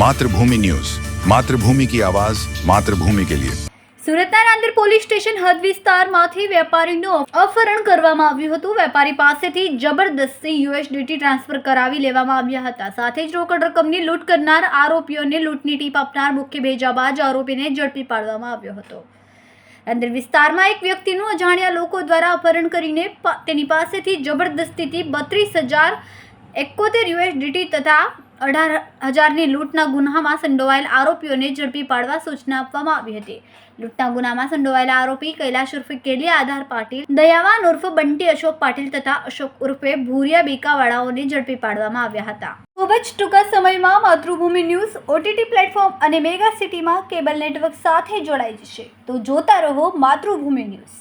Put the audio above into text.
Mathrubhumi news Mathrubhumi કી આવાજ માતૃભૂમિ કે લિયે સુરતના રાંદેર પોલીસ સ્ટેશન હદ વિસ્તારમાંથી વેપારીનું અપહરણ કરવામાં આવ્યું હતું. વેપારી પાસેથી જબરદસ્તી યુએસડીટી ટ્રાન્સફર કરાવી લેવામાં આવ્યા હતા. સાથે જ રોકડ રકમની લૂંટ કરનાર આરોપીઓને લૂંટની ટીપ આપનાર મુખ્ય ભેજાબાજ આરોપીને ઝડપી પાડવામાં આવ્યો હતો. અંદર વિસ્તારમાં એક વ્યક્તિનું અજાણ્યા લોકો દ્વારા અપહરણ કરીને તેની પાસેથી જબરદસ્તીથી બત્રીસ હજાર એકોતેર યુએસડીટી તથા અઢાર હજારની લૂંટના ગુનામાં સંડોવાયેલ આરોપીઓને ઝડપી પાડવા સૂચના આપવામાં આવી હતી. લૂંટના ગુનામાં સંડોવાયેલા આરોપી કૈલાશ ઉર્ફે કેલિયા આધાર પાટીલ, દયાવાન ઉર્ફ બંટી અશોક પાટીલ તથા અશોક ઉર્ફે ભૂરિયા બેકાવાળાઓને ઝડપી પાડવામાં આવ્યા હતા. ખૂબ જ ટૂંકા સમયમાં માતૃભૂમિ ન્યૂઝ, ઓટીટી પ્લેટફોર્મ અને મેગા સિટીમાં કેબલ નેટવર્ક સાથે જોડાઈ જશે. તો જોતા રહો માતૃભૂમિ ન્યૂઝ.